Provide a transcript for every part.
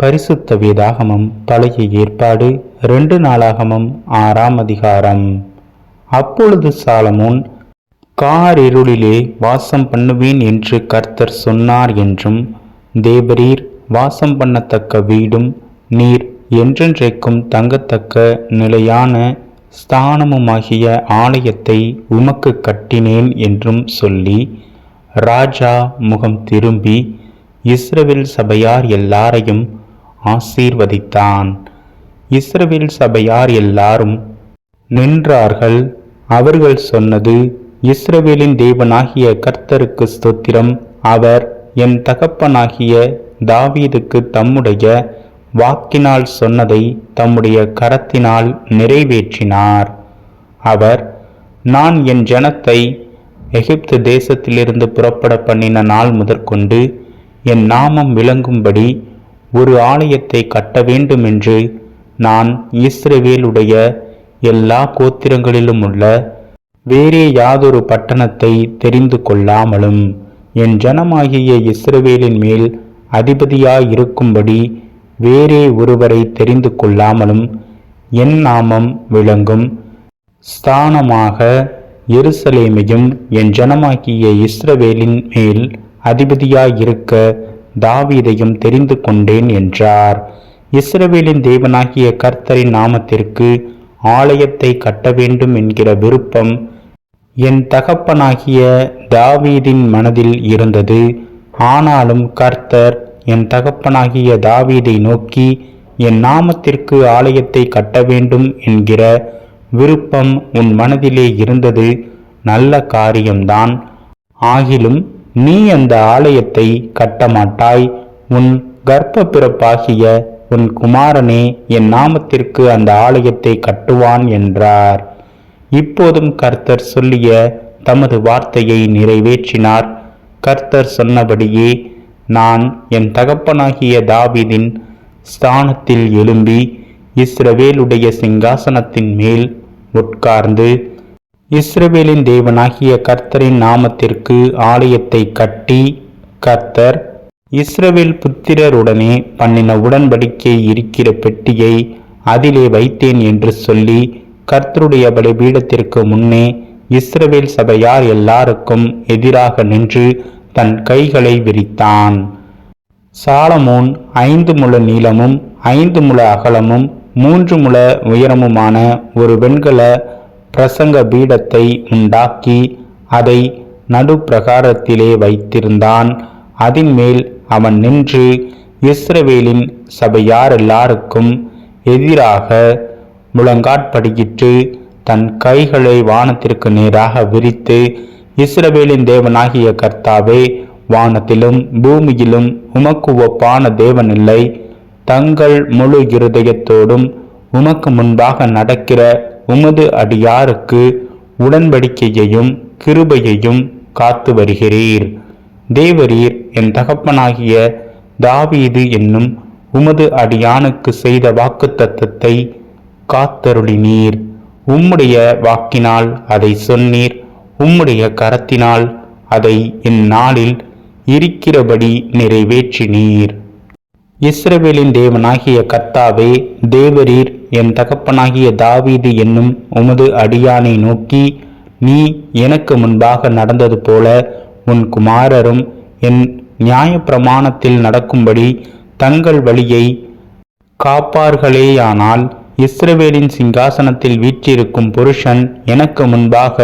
பரிசுத்த வேதாகமம் பழைய ஏற்பாடு ரெண்டு நாளாகமம் ஆறாம் அதிகாரம். அப்பொழுது சாலமோன் காரிருளிலே வாசம் பண்ணுவேன் என்று கர்த்தர் சொன்னார் என்றும் தேவரீர் வாசம் பண்ணத்தக்க வீடும் நீர் என்றென்றைக்கும் தங்கத்தக்க நிலையான ஸ்தானமுமாகிய ஆலயத்தை உமக்கு கட்டினேன் என்றும் சொல்லி ராஜா முகம் திரும்பி இஸ்ரவேல் சபையார் எல்லாரையும் ஆசீர்வதித்தான். இஸ்ரவேல் சபையார் எல்லாரும் நின்றார்கள். அவர்கள் சொன்னது இஸ்ரவேலின் தேவனாகிய கர்த்தருக்கு ஸ்தோத்திரம். அவர் என் தகப்பனாகிய தாவீதுக்கு தம்முடைய வாக்கினால் சொன்னதை தம்முடைய கரத்தினால் நிறைவேற்றினார். அவர் நான் என் ஜனத்தை எகிப்து தேசத்திலிருந்து புறப்பட பண்ணின நாள் முதற்கொண்டு என் நாமம் விளங்கும்படி ஒரு ஆலயத்தை கட்ட வேண்டுமென்று நான் இஸ்ரவேலுடைய எல்லா கோத்திரங்களிலும் உள்ள வேறே யாதொரு பட்டணத்தை தெரிந்து கொள்ளாமலும் என் ஜனமாகிய இஸ்ரவேலின் மேல் அதிபதியாயிருக்கும்படி வேறே ஒருவரை தெரிந்து கொள்ளாமலும் என் நாமம் விளங்கும். ஸ்தானமாக எருசலேமையும் என் ஜனமாகிய இஸ்ரவேலின் மேல் அதிபதியாயிருக்க தாவீதையும் தெரிந்து கொண்டேன் என்றார். இஸ்ரவேலின் தேவனாகிய கர்த்தரின் நாமத்திற்கு ஆலயத்தை கட்ட வேண்டும் என்கிற விருப்பம் என் தகப்பனாகிய தாவீதின் மனதில் இருந்தது. ஆனாலும் கர்த்தர் என் தகப்பனாகிய தாவீதை நோக்கி என் நாமத்திற்கு ஆலயத்தை கட்ட வேண்டும் என்கிற விருப்பம் உன் மனதிலே இருந்தது. நல்ல காரியம்தான். ஆகிலும் நீ அந்த ஆலயத்தை கட்டமாட்டாய். உன் கர்ப்ப பிறப்பாகிய உன் குமாரனே என் நாமத்திற்கு அந்த ஆலயத்தை கட்டுவான் என்றார். இப்போதும் கர்த்தர் சொல்லிய தமது வார்த்தையை நிறைவேற்றினார். கர்த்தர் சொன்னபடியே நான் என் தகப்பனாகிய தாவிதின் ஸ்தானத்தில் எழும்பி இஸ்ரவேலுடைய சிங்காசனத்தின் மேல் உட்கார்ந்து இஸ்ரவேலின் தேவனாகிய கர்த்தரின் நாமத்திற்கு ஆலயத்தை கட்டி கர்த்தர் இஸ்ரவேல் புத்திரருடனே பண்ணின உடன்படிக்கை இருக்கிற பெட்டியை அதிலே வைத்தேன் என்று சொல்லி கர்த்தருடைய பலிபீடத்திற்கு முன்னே இஸ்ரவேல் சபையார் எல்லாருக்கும் எதிராக நின்று தன் கைகளை விரித்தான். சாலமோன் ஐந்து முழ நீளமும் ஐந்து முழ அகலமும் மூன்று முழ உயரமுமான ஒரு வெண்கல பிரசங்க பீடத்தை உண்டாக்கி அதை நடுப்பிரகாரத்திலே வைத்திருந்தான். அதின் மேல் அவன் நின்று இஸ்ரவேலின் சபையார் எல்லாருக்கும் எதிராக முழங்காட்படியிட்டு தன் கைகளை வானத்திற்கு நேராக விரித்து இஸ்ரவேலின் தேவனாகிய கர்த்தாவே வானத்திலும் பூமியிலும் உமக்கு ஒப்பான தேவனில்லை. தங்கள் முழு இருதயத்தோடும் உமக்கு முன்பாக நடக்கிற உமது அடியாருக்கு உடன்படிக்கையையும் கிருபையையும் காத்து வருகிறீர். தேவரீர் என் தகப்பனாகிய தாவீது என்னும் உமது அடியானுக்கு செய்த வாக்குத்தத்தத்தை காத்தருளினீர். உம்முடைய வாக்கினால் அதை சொன்னீர். உம்முடைய கரத்தினால் அதை இந்நாளில் இருக்கிறபடி நிறைவேற்றினீர். இஸ்ரவேலின் தேவனாகிய கர்த்தாவே தேவரீர் என் தகப்பனாகிய தாவீது என்னும் உமது அடியானை நோக்கி நீ எனக்கு முன்பாக நடந்தது போல உன் குமாரரும் என் நியாயப்பிரமாணத்தில் நடக்கும்படி தங்கள் வழியை காப்பார்களேயானால் இஸ்ரவேலின் சிங்காசனத்தில் வீற்றிருக்கும் புருஷன் எனக்கு முன்பாக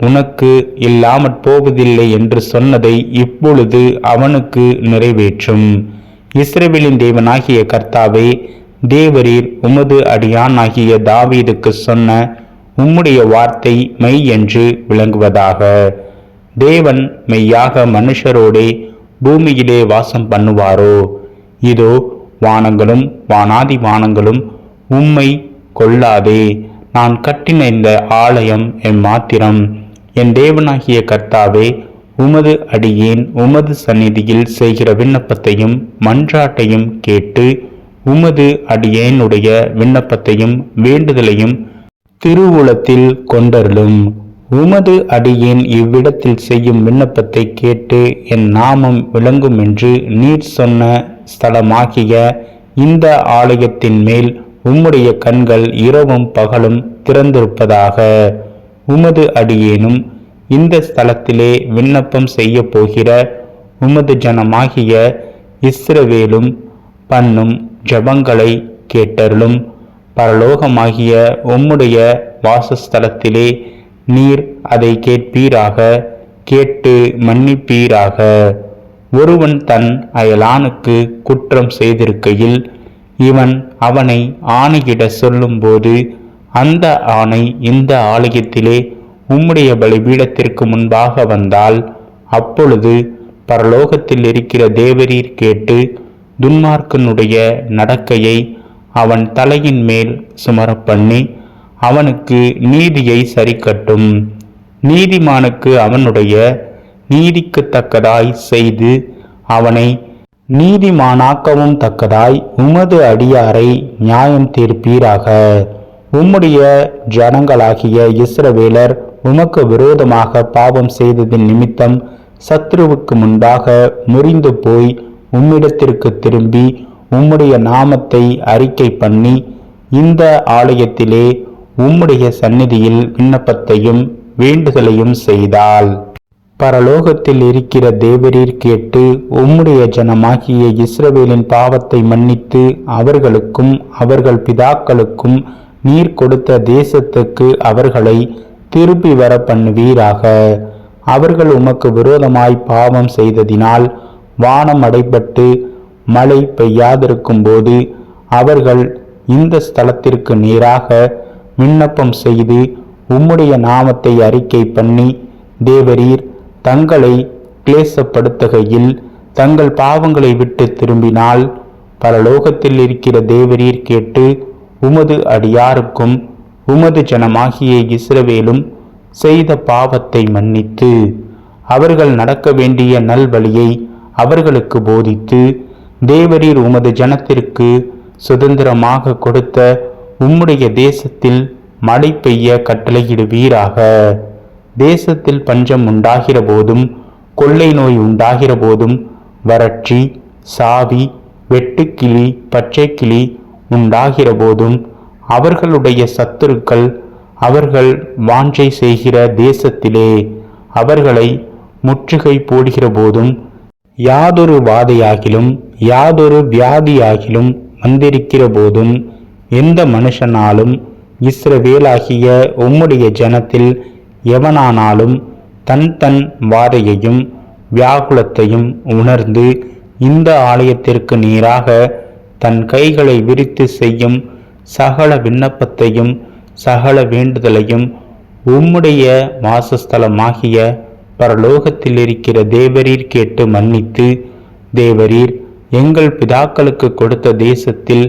உனக்கு இல்லாமற் போவதில்லை என்று சொன்னதை இப்பொழுது அவனுக்கு நிறைவேற்றும். இஸ்ரேவேலின் தேவனாகிய கர்த்தாவே தேவரீர் உமது அடியானாகிய தாவீதுக்கு சொன்ன உம்முடைய வார்த்தை மெய் என்று விளங்குவதாக. தேவன் மெய்யாக மனுஷரோடே பூமியிலே வாசம் பண்ணுவாரோ? இதோ வானங்களும் வானாதி வானங்களும் உம்மை கொள்ளாதே. நான் கட்டின இந்த ஆலயம் எம்மாத்திரம்? என் தேவனாகிய கர்த்தாவே உமது அடியேன் உமது சந்நிதியில் செய்கிற விண்ணப்பத்தையும் மன்றாட்டையும் கேட்டு உமது அடியேனுடைய விண்ணப்பத்தையும் வேண்டுதலையும் திருவுளத்தில் கொண்டருளும். உமது அடியேன் இவ்விடத்தில் செய்யும் விண்ணப்பத்தை கேட்டு என் நாமம் விளங்கும் என்று நீர் சொன்ன ஸ்தலமாகிய இந்த ஆலயத்தின் மேல் உம்முடைய கண்கள் இரவும் பகலும் திறந்திருப்பதாக. உமது அடியேனும் இந்த ஸ்தலத்திலே விண்ணப்பம் செய்ய போகிற உமது ஜனமாகிய இஸ்ரவேலும் பண்ணும் ஜபங்களை கேட்டருளும். பரலோகமாகிய உம்முடைய வாசஸ்தலத்திலே நீர் அதை கேட்பீராக கேட்டு மன்னிப்பீராக. ஒருவன் தன் அயலானுக்கு குற்றம் செய்திருக்கையில் இவன் அவனை ஆணையிட சொல்லும்போது அந்த ஆணை இந்த ஆலயத்திலே உம்முடைய பலிபீடத்திற்கு முன்பாக வந்தால் அப்பொழுது பரலோகத்தில் இருக்கிற தேவரீர் கேட்டு துன்மார்க்கனுடைய நடக்கையை அவன் தலையின் மேல் சுமரப்பண்ணி அவனுக்கு நீதியை சரிக்கட்டும். நீதிமானுக்கு அவனுடைய நீதிக்கு தக்கதாய் செய்து அவனை நீதிமானாக்கவும் தக்கதாய் உமது அடியாரை நியாயம் தீர்ப்பீராக. உம்முடைய ஜனங்களாகிய இஸ்ரவேலர் உமக்கு விரோதமாக பாவம் செய்ததின் நிமித்தம் சத்ருவுக்கு முன்பாக முறிந்து போய் உம்மிடத்திற்கு திரும்பி உம்முடைய நாமத்தை அறிக்கை பண்ணி இந்த ஆலயத்திலே உம்முடைய சந்நிதியில் விண்ணப்பத்தையும் வேண்டுதலையும் செய்தாள். பரலோகத்தில் இருக்கிற தேவரீர் கேட்டு உம்முடைய ஜனமாகிய இஸ்ரவேலின் பாவத்தை மன்னித்து அவர்களுக்கும் அவர்கள் பிதாக்களுக்கும் நீர் கொடுத்த தேசத்துக்கு அவர்களை திருப்பி வர பண்ணுவீராக அவர்கள் உமக்கு விரோதமாய் பாவம் செய்ததினால் வானம் அடைபட்டு மழை பெய்யாதிருக்கும் போது அவர்கள் இந்த ஸ்தலத்திற்கு நேராக விண்ணப்பம் செய்து உம்முடைய நாமத்தை அறிக்கை பண்ணி தேவரீர் தங்களை கிளேசப்படுத்துகையில் தங்கள் பாவங்களை விட்டு திரும்பினால் பரலோகத்தில் இருக்கிற தேவரீர் கேட்டு உமது அடியாருக்கும் உமது ஜனமாகிய இஸ்ரவேலும் செய்த பாவத்தை மன்னித்து அவர்கள் நடக்க வேண்டிய நல்வழியை அவர்களுக்கு போதித்து தேவரீர் உமது ஜனத்திற்கு சுதந்திரமாக கொடுத்த உம்முடைய தேசத்தில் மழை பெய்ய கட்டளையிடுவீராக. தேசத்தில் பஞ்சம் உண்டாகிற போதும் கொள்ளை நோய் உண்டாகிற போதும் வறட்சி சாவி வெட்டுக்கிளி பச்சைக்கிளி உண்டாகிற போதும் அவர்களுடைய சத்துருக்கள் அவர்கள் வாஞ்சை செய்கிற தேசத்திலே அவர்களை முற்றுகை போடுகிற போதும் யாதொரு வாதையாகிலும் யாதொரு வியாதியாகிலும் வந்திருக்கிற போதும் எந்த மனுஷனாலும் இஸ்ரவேலாகிய உம்முடைய ஜனத்தில் எவனானாலும் தன் தன் வாதையையும் வியாகுலத்தையும் உணர்ந்து இந்த ஆலயத்திற்கு நேராக தன் கைகளை விரித்து செய்யும் சகல விண்ணப்பத்தையும் சகல வேண்டுதலையும் உம்முடைய வாசஸ்தலமாகிய பரலோகத்தில் இருக்கிற தேவரீர் கேட்டு மன்னித்து தேவரீர் எங்கள் பிதாக்களுக்கு கொடுத்த தேசத்தில்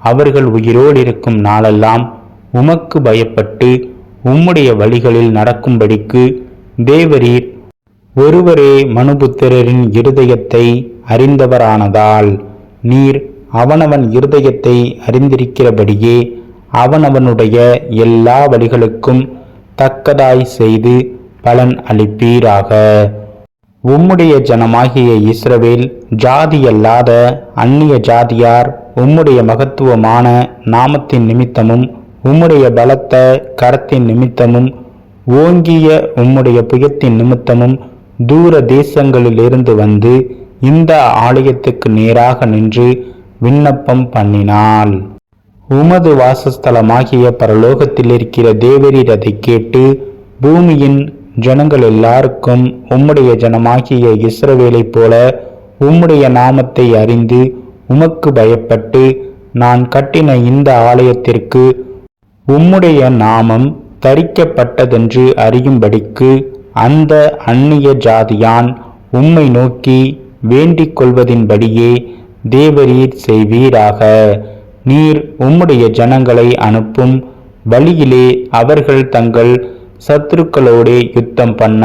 அவர்கள் உயிரோடு இருக்கும் நாளெல்லாம் உமக்கு பயப்பட்டு உம்முடைய வழிகளில் நடக்கும்படிக்கு தேவரீர் ஒருவரே மனுபுத்திரரின் இருதயத்தை அறிந்தவரானதால் நீர் அவனவன் இருதயத்தை அறிந்திருக்கிறபடியே அவனவனுடைய எல்லா வழிகளுக்கும் தக்கதாய் செய்து பலன் அளிப்பீராக. உம்முடைய ஜனமாகிய இஸ்ரவேல் ஜாதியல்லாத அந்நிய ஜாதியார் உம்முடைய மகத்துவமான நாமத்தின் நிமித்தமும் உம்முடைய பலத்த கரத்தின் நிமித்தமும் ஓங்கிய உம்முடைய புயத்தின் நிமித்தமும் தூர தேசங்களிலிருந்து வந்து இந்த ஆலயத்துக்கு நேராக நின்று விண்ணப்பம் பண்ணினாள். உமது வாசஸ்தலமாகிய பரலோகத்தில் இருக்கிற தேவரீர் அதை கேட்டு பூமியின் ஜனங்கள் எல்லாருக்கும் உம்முடைய ஜனமாகிய இஸ்ரவேலைப் போல உம்முடைய நாமத்தை அறிந்து உமக்கு பயப்பட்டு நான் கட்டின இந்த ஆலயத்திற்கு உம்முடைய நாமம் தரிக்கப்பட்டதென்று அறியும்படிக்கு அந்த அந்நிய ஜாதியான் உம்மை நோக்கி வேண்டிக் கொள்வதின்படியே தேவரீர் செய்வீராக. நீர் உம்முடைய ஜனங்களை அனுப்பும். வழியிலே அவர்கள் தங்கள் சத்துருக்களோடே யுத்தம் பண்ண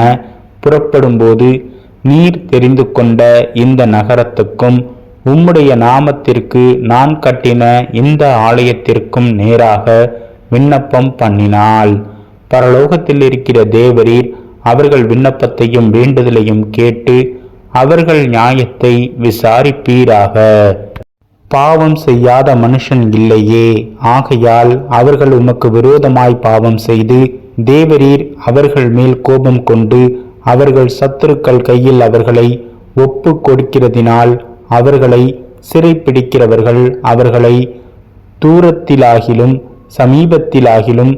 புறப்படும்போது நீர் தெரிந்து கொண்ட இந்த நகரத்துக்கும் உம்முடைய நாமத்திற்கு நான் கட்டின இந்த ஆலயத்திற்கும் நேராக விண்ணப்பம் பண்ணினாள். பரலோகத்தில் இருக்கிற தேவரீர் அவர்கள் விண்ணப்பத்தையும் வேண்டுதலையும் கேட்டு அவர்கள் நியாயத்தை விசாரிப்பீராக. பாவம் செய்யாத மனுஷன் இல்லையே. ஆகையால் அவர்கள் உமக்கு விரோதமாய் பாவம் செய்து தேவரீர் அவர்கள் மேல் கோபம் கொண்டு அவர்கள் சத்துருக்கள் கையில் அவர்களை ஒப்பு கொடுக்கிறதினால் அவர்களை சிறைப்பிடிக்கிறவர்கள் அவர்களை தூரத்திலாகிலும் சமீபத்திலாகிலும்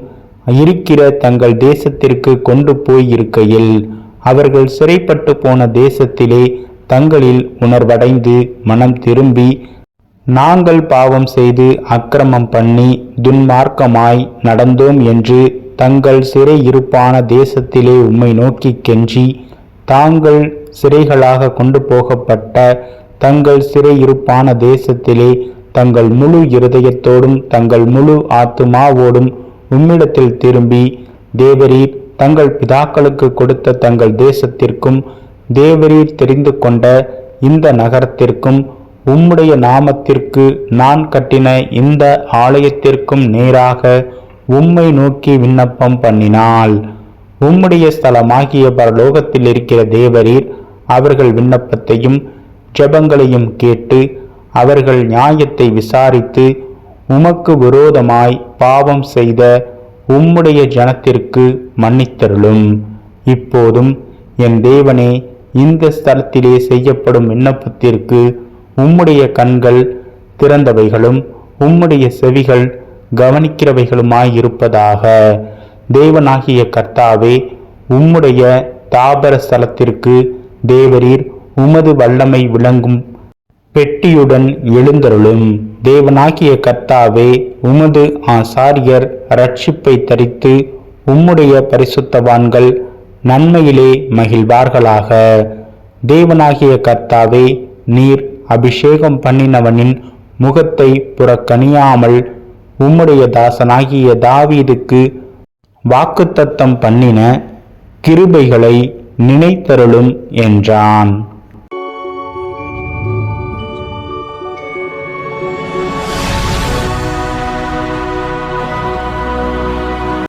இருக்கிற தங்கள் தேசத்திற்கு கொண்டு போய் இருக்கையில் அவர்கள் சிறைப்பட்டு போன தேசத்திலே தங்களில் உணர்வடைந்து மனம் திரும்பி நாங்கள் பாவம் செய்து அக்கிரமம் பண்ணி துன்மார்க்கமாய் நடந்தோம் என்று தங்கள் சிறை இருப்பான தேசத்திலே உம்மை நோக்கி கெஞ்சி தாங்கள் சிறைகளாக கொண்டு போகப்பட்ட தங்கள் சிறை இருப்பான தேசத்திலே தங்கள் முழு இருதயத்தோடும் தங்கள் முழு ஆத்துமாவோடும் உம்மிடத்தில் திரும்பி தேவரீர் தங்கள் பிதாக்களுக்கு கொடுத்த தங்கள் தேசத்திற்கும் தேவரீர் தெரிந்து கொண்ட இந்த நகரத்திற்கும் உம்முடைய நாமத்திற்கு நான் கட்டின இந்த ஆலயத்திற்கும் நேராக உம்மை நோக்கி விண்ணப்பம் பண்ணினாள். உம்முடைய ஸ்தலமாகிய பரலோகத்தில் இருக்கிற தேவரீர் அவர்கள் விண்ணப்பத்தையும் ஜெபங்களையும் கேட்டு அவர்கள் நியாயத்தை விசாரித்து உமக்கு விரோதமாய் பாவம் செய்த உம்முடைய ஜனத்திற்கு மன்னித்தருளும். இப்போதும் என் தேவனே இந்த ஸ்தலத்திலே செய்யப்படும் விண்ணப்பத்திற்கு உம்முடைய கண்கள் திறந்தவைகளும் உம்முடைய செவிகள் கவனிக்கிறவைகளுமாயிருப்பதாக. தேவனாகிய கர்த்தாவே உம்முடைய தாபர ஸ்தலத்திற்கு தேவரீர் உமது வல்லமை விளங்கும் பெட்டியுடன் எழுந்தருளும். தேவனாகிய கர்த்தாவே உமது ஆசாரியர் ரட்சிப்பை தரித்து உம்முடைய பரிசுத்தவான்கள் நன்மையிலே மகிழ்வார்களாக. தேவனாகிய கர்த்தாவே நீர் அபிஷேகம் பண்ணினவனின் முகத்தை புறக்கணியாமல் உம்முடைய தாசனாகிய தாவீதுக்கு வாக்குத்தத்தம் பண்ணின கிருபைகளை நினைத்தருளும் என்றான்.